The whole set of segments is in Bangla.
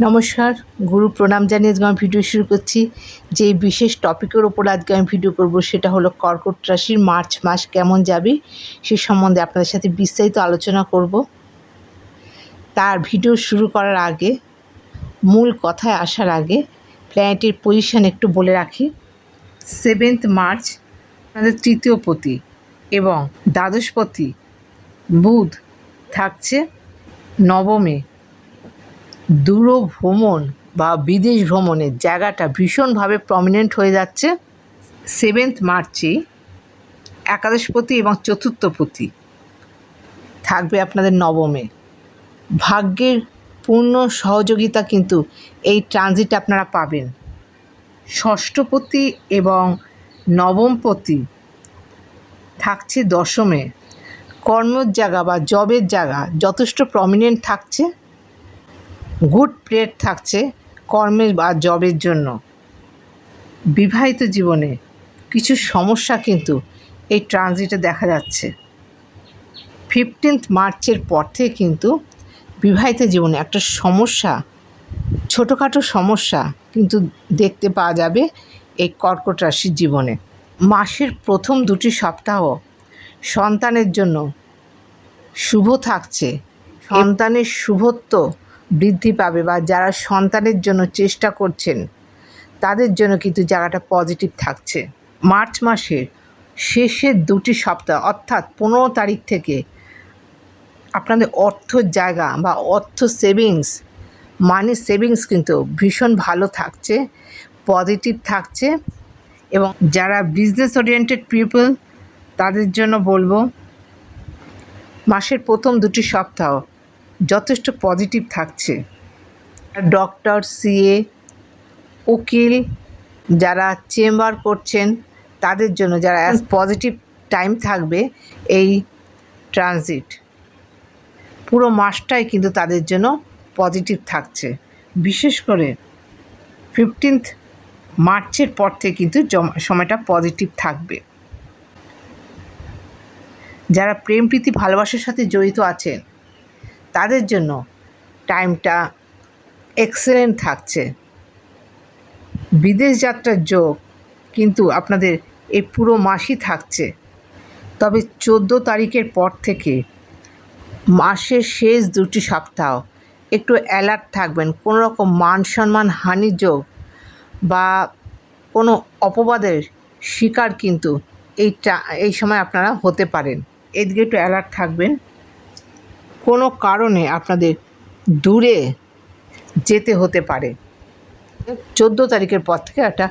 নমস্কার, গুরু প্রণাম জানিয়ে আজকে আমি ভিডিও শুরু করছি। যে বিশেষ টপিকের ওপর আজকে আমি ভিডিও করব, সেটা হলো কর্কট রাশির মার্চ মাস কেমন যাবে, সে সম্বন্ধে আপনাদের সাথে বিস্তারিত আলোচনা করব। তার ভিডিও শুরু করার আগে, মূল কথায় আসার আগে প্ল্যানেটের পজিশন একটু বলে রাখি। সেভেন্থ মার্চ, আমাদের তৃতীয় পতি এবং দ্বাদশপতি বুধ থাকছে নবমে। দূর ভ্রমণ বা বিদেশ ভ্রমণের জায়গাটা ভীষণভাবে প্রমিনেন্ট হয়ে যাচ্ছে। সেভেন্থ মার্চে একাদশপতি এবং চতুর্থপতি থাকবে আপনাদের নবমে। ভাগ্যের পূর্ণ সহযোগিতা কিন্তু এই ট্রানজিট আপনারা পাবেন। ষষ্ঠপতি এবং নবমপতি থাকছে দশমে। কর্মের জায়গা বা জবের জায়গা যথেষ্ট প্রমিনেন্ট থাকছে। গুড প্লেট থাকছে কর্মের বা জবের জন্য। বিবাহিত জীবনে কিছু সমস্যা কিন্তু এই ট্রানজিটে দেখা যাচ্ছে। ফিফটিন্থ মার্চের পর থেকে কিন্তু বিবাহিত জীবনে একটা সমস্যা, ছোটোখাটো সমস্যা কিন্তু দেখতে পাওয়া যাবে এই কর্কট রাশির জীবনে। মাসের প্রথম দুটি সপ্তাহ সন্তানের জন্য শুভ থাকছে। সন্তানের শুভত্ব বৃদ্ধি পাবে বা যারা সন্তানের জন্য চেষ্টা করছেন, তাদের জন্য কিন্তু জায়গাটা পজিটিভ থাকছে। মার্চ মাসের শেষের দুটি সপ্তাহ, অর্থাৎ পনেরো তারিখ থেকে আপনাদের অর্থ জায়গা বা অর্থ সেভিংস মানি সেভিংস কিন্তু ভীষণ ভালো থাকছে পজিটিভ থাকছে এবং যারা বিজনেস ওরিয়েন্টেড পিপল তাদের জন্য বলব, মাসের প্রথম দুটি সপ্তাহ যথেষ্ট পজিটিভ থাকছে। ডক্টর সিএ উকিল যারা চেম্বার করছেন, তাদের জন্য যারা অ্যাজ পজিটিভ টাইম থাকবে এই ট্রানজিট পুরো মাসটাই কিন্তু তাদের জন্য পজিটিভ থাকছে। বিশেষ করে ফিফটিন্থ মার্চের পর থেকে কিন্তু সময়টা পজিটিভ থাকবে। যারা প্রেম, প্রীতি, ভালোবাসার সাথে জড়িত আছেন তাদের জন্য টাইমটা এক্সেলেন্ট থাকছে। বিদেশ যাত্রার যোগ কিন্তু আপনাদের এই পুরো মাসই থাকছে। তবে চোদ্দ তারিখের পর থেকে মাসের শেষ দুটি সপ্তাহ একটু অ্যালার্ট থাকবেন। কোনো রকম মান সম্মান হানি যোগ বা কোনো অপবাদের শিকার কিন্তু এইটা এই সময় আপনারা হতে পারেন। এদিকে একটু অ্যালার্ট থাকবেন। কোনো কারণে আপনাদের দূরে যেতে হতে পারে। চোদ্দ তারিখের পর থেকে একটা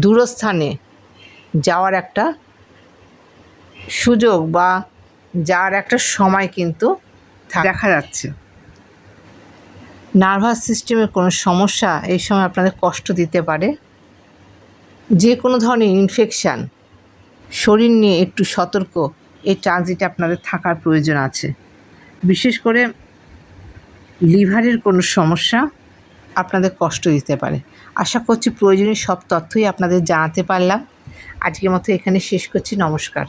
দূরস্থানে যাওয়ার একটা সুযোগ বা যাওয়ার একটা সময় কিন্তু দেখা যাচ্ছে। নার্ভাস সিস্টেমের কোনো সমস্যা এই সময় আপনাদের কষ্ট দিতে পারে। যে কোনো ধরনের ইনফেকশান, শরীর নিয়ে একটু সতর্ক, এই ট্রানজিটে আপনাদের থাকার প্রয়োজন আছে। বিশেষ করে লিভারের কোনো সমস্যা আপনাদের কষ্ট দিতে পারে। আশা করছি প্রয়োজনীয় সব তথ্যই আপনাদের জানাতে পারলাম। আজকের মতো এখানে শেষ করছি। নমস্কার।